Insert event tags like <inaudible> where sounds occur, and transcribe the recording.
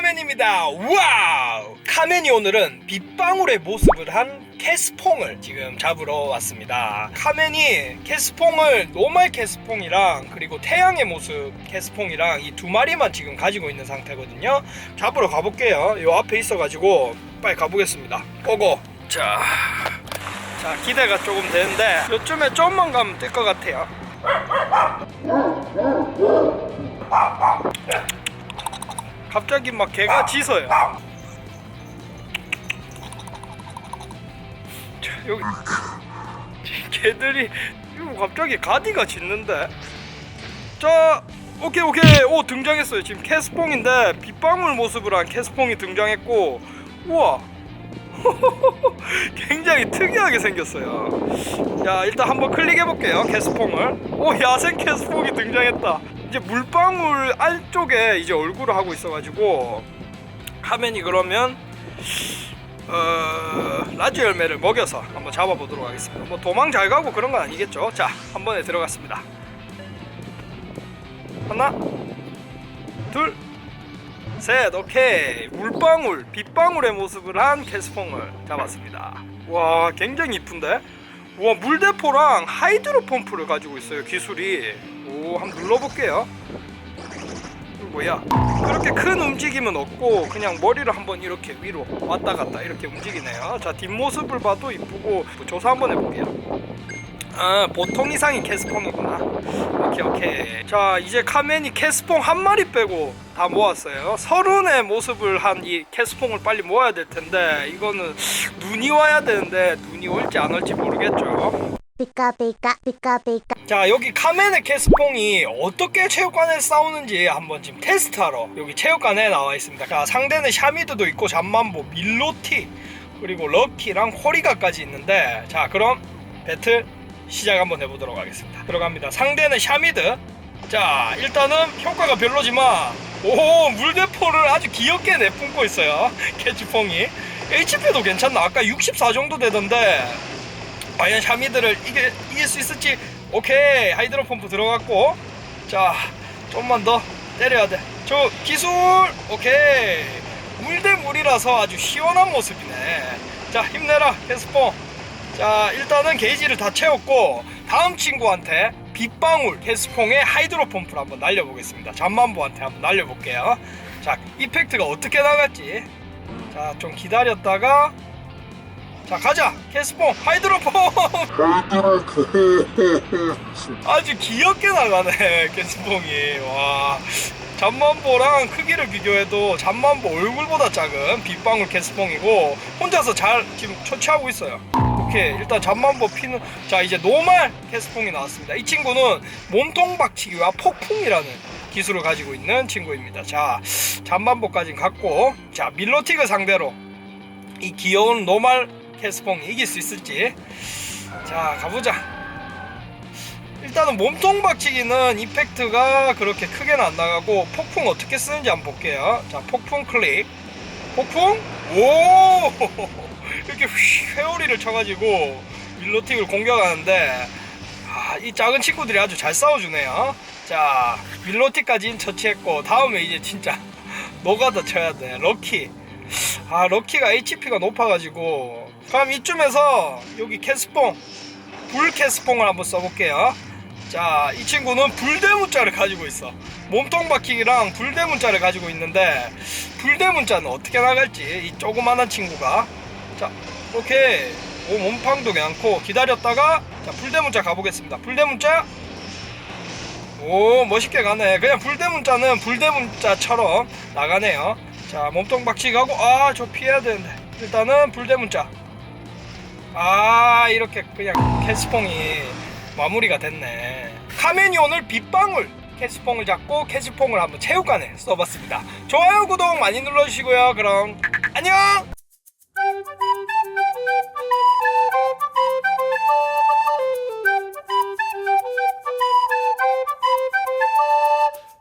카멘입니다. 와우! 카멘이 오늘은 빗방울의 모습을 한 캐스퐁을 지금 잡으러 왔습니다. 카멘이 캐스퐁을 노말 캐스퐁이랑 그리고 태양의 모습 캐스퐁이랑 이 두 마리만 지금 가지고 있는 상태거든요. 잡으러 가볼게요. 요 앞에 있어가지고 빨리 가보겠습니다. 고고. 자, 자 기대가 조금 되는데 요쯤에 좀만 가면 될 것 같아요. 갑자기 막 개가 짖어요. 자, 여기 개들이 갑자기 가디가 짖는데. 자, 오케이 오케이. 오 등장했어요. 지금 캐스퐁인데 빗방울 모습으로 한 캐스퐁이 등장했고, 우와. <laughs> 굉장히 특이하게 생겼어요. 자, 일단 한번 클릭해 볼게요. 캐스퐁을. 오, 야생 캐스퐁이 등장했다. 이제 물방울 안쪽에 이제 얼굴을 하고 있어가지고 화면이 그러면 어, 라지 열매를 먹여서 한번 잡아보도록 하겠습니다. 뭐 도망 잘 가고 그런 건 아니겠죠? 자, 한 번에 들어갔습니다. 하나, 둘, 셋, 오케이. 물방울, 빗방울의 모습을 한 캐스퐁을 잡았습니다. 와, 굉장히 이쁜데? 와, 물대포랑 하이드로 펌프를 가지고 있어요, 기술이. 오, 한번 눌러볼게요. 뭐야? 그렇게 큰 움직임은 없고 그냥 머리를 한번 이렇게 위로 왔다 갔다 이렇게 움직이네요. 자, 뒷모습을 봐도 이쁘고 조사 한번 해볼게요. 아 보통 이상이 캐스퐁이구나 오케이 오케이 자 이제 카멘이 캐스퐁 한 마리 빼고 다 모았어요 서른의 모습을 한 이 캐스퐁을 빨리 모아야 될 텐데 이거는 눈이 와야 되는데 눈이 올지 안 올지 모르겠죠 피카 피카 자 여기 카멘의 캐스퐁이 어떻게 체육관에 싸우는지 한번 지금 테스트하러 여기 체육관에 나와 있습니다. 자 상대는 샤미드도 있고 잠만보 밀로티 그리고 럭키랑 호리가까지 있는데 자 그럼 배틀 시작 한번 해보도록 하겠습니다. 들어갑니다. 상대는 샤미드. 자 일단은 효과가 별로지만 오 물대포를 아주 귀엽게 내뿜고 있어요. <laughs> 캐치퐁이. HP도 괜찮나? 아까 64 정도 되던데 과연 샤미드를 이길, 이길 수 있을지. 오케이 하이드로 펌프 들어갔고. 자 좀만 더 때려야 돼저 기술! 오케이. 물 대 물이라서 아주 시원한 모습이네. 자 힘내라 캐스포. 자 일단은 게이지를 다 채웠고 다음 친구한테 빗방울 캐스퐁의 하이드로 펌프를 한번 날려보겠습니다. 잠만보한테 한번 날려볼게요. 자 이펙트가 어떻게 나갈지. 자 좀 기다렸다가 자 가자. 캐스퐁 하이드로 펌프 <laughs> 아주 귀엽게 나가네 캐스퐁이. 와. 잠만보랑 크기를 비교해도 잠만보 얼굴보다 작은 빗방울 캐스퐁이고 혼자서 잘 지금 처치하고 있어요. 오케이 일단 잠만보 피는 자 이제 노말 캐스퐁이 나왔습니다. 이 친구는 몸통 박치기와 폭풍이라는 기술을 가지고 있는 친구입니다. 자 잠만보까지 갔고 자 밀로틱을 상대로 이 귀여운 노말 캐스퐁이 이길 수 있을지. 자 가보자. 일단은 몸통 박치기는 이펙트가 그렇게 크게는 안 나가고 폭풍 어떻게 쓰는지 한번 볼게요. 자 폭풍 클릭 폭풍? 오! <laughs> 이렇게 휘 회오리를 쳐가지고 밀로틱을 공격하는데 아, 이 작은 친구들이 아주 잘 싸워주네요. 자 밀로틱까지 처치했고 다음에 이제 진짜 <laughs> 노가다 쳐야 돼? 럭키. 아 럭키가 HP가 높아가지고 그럼 이쯤에서 여기 캐스퐁 불 캐스퐁을 한번 써볼게요. 자 이 친구는 불대문자를 가지고 있어. 몸통 박히기랑 불대문자를 가지고 있는데 불대문자는 어떻게 나갈지 이 조그만한 친구가. 자 오케이. 오 몸팡도 괜찮고 기다렸다가 자 불대문자 가보겠습니다. 불대문자? 오 멋있게 가네. 그냥 불대문자는 불대문자처럼 나가네요. 자 몸통 박치기 가고 아 저 피해야 되는데. 일단은 불대문자 아 이렇게 그냥 캐스퐁이 마무리가 됐네. 카멘이 오늘 빗방울 캐스퐁을 잡고 캐스퐁을 한번 체육관에 써봤습니다. 좋아요 구독 많이 눌러주시고요. 그럼 안녕